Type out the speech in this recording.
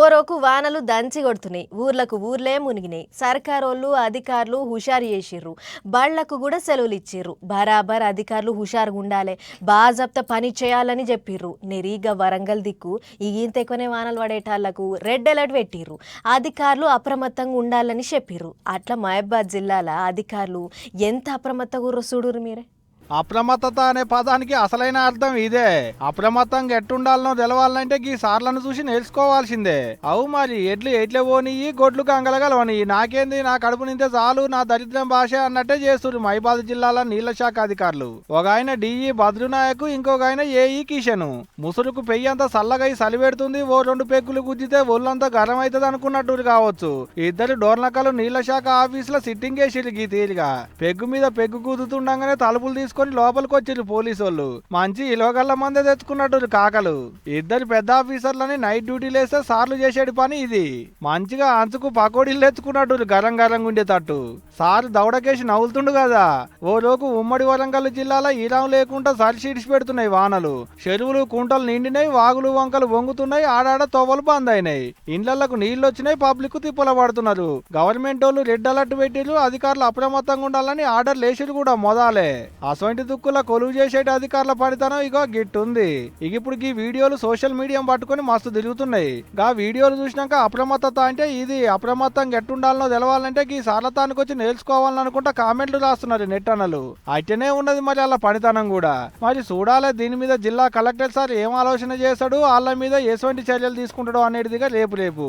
ఓరోకు వానలు దంచి కొడుతున్నాయి. ఊర్లకు ఊర్లే మునిగినాయి. సర్కారోళ్ళు అధికారులు హుషారు చేసిర్రు. బళ్ళకు కూడా సెలవులు ఇచ్చిర్రు బరాబర్ అధికారులు హుషారుగా ఉండాలి. బాజప్త పని చేయాలని చెప్పిర్రు. నెరీగా వరంగల్ దిక్కు ఈగింత ఎక్కువనే వానలు పడేటాళ్ళకు రెడ్ అలర్ట్ పెట్టిర్రు. అధికారులు అప్రమత్తంగా ఉండాలని చెప్పిర్రు. అట్లా మహబాద్ జిల్లాల అధికారులు ఎంత అప్రమత్తంగా ఉర్రో చూడురు మీరే? అప్రమత్తత అనే పదానికి అసలైన అర్థం ఇదే. అప్రమత్తంగా ఎట్టుండాలనో తెలవాలంటే ఈ సార్లను చూసి నేర్చుకోవాల్సిందే. అవు మరి ఎడ్లు ఎట్లే పోనీయి గొడ్లు కంగలగలవని నాకేంది నా కడుపు నింతే చాలు నా దరిద్రం భాష అన్నట్టే చేస్తున్నారు మైబాద్ జిల్లాల నీళ్ళ శాఖ అధికారులు. ఒక ఆయన డిఈ భద్రునాయకు ఇంకొక ఆయన ఏఈ కిషను. ముసురుకు పెయ్యంతా చల్లగా సలిపెడుతుంది ఓ రెండు పెగ్గులు గుద్దితే ఒళ్ళంతా గరం అవుతుంది అనుకున్నట్టు కావచ్చు. ఇద్దరు డోర్నకలు నీళ్ళ శాఖ ఆఫీసులో సిట్టింగ్ వేసిరు గీ తీరిగా. పెగ్గు మీద పెగ్గు కుదుతుండగానే తలుపులు తీసుకొని లోపలికి వచ్చిర్రు పోలీసు వాళ్ళు మంచి ఇలవగల్ల మందే తెచ్చుకున్నట్టు కాకలు. ఇద్దరు పెద్ద ఆఫీసర్లని నైట్ డ్యూటీలు వేస్తే సార్లు చేసేడు పని ఇది. మంచిగా అంచుకు పకోడీలు తెచ్చుకున్నట్టు గరం గరంగా ఉండేటట్టు సార్ దౌడకేసి నవ్వుతుండు కదా. ఓ రోజు ఉమ్మడి వరంగల్ జిల్లాలో ఈరాం లేకుండా సరిసిడిసి పెడుతున్నాయి వానలు. చెరువులు కుంటలు నిండినాయి వాగులు వంకలు వంగుతున్నాయి ఆడాడ తోవలు బంద్ అయినాయి. ఇండ్లకు నీళ్ళు వచ్చినాయి పబ్లిక్ తిప్పల పడుతున్నారు. గవర్నమెంట్ వాళ్ళు రెడ్ అలర్ట్ పెట్టిరు అధికారులు అప్రమత్తంగా ఉండాలని ఆర్డర్ లేచిరు కూడా మొదాలే. అసొంటి దుక్కుల కొలువు చేసేటి అధికారుల పడితనం ఇగో గిట్టుంది. ఇక ఇప్పుడు ఈ వీడియోలు సోషల్ మీడియా పట్టుకొని మస్తు తిరుగుతున్నాయి. గా వీడియోలు చూసినాక అప్రమత్తత అంటే ఇది అప్రమత్తంగా ఎట్టుండాలనో తెలవాలంటే ఈ సార్లతానికి వచ్చి నేర్చుకోవాలని కామెంట్లు రాస్తున్నారు నెట్ అనలు అట్టనే ఉన్నది మరి అలా పనితనం కూడా. మరి చూడాలి దీని మీద జిల్లా కలెక్టర్ సార్ ఏం ఆలోచన చేశాడు? వాళ్ళ మీద ఎటువంటి చర్యలు తీసుకుంటాడో అనేటిదిగా రేపు రేపు.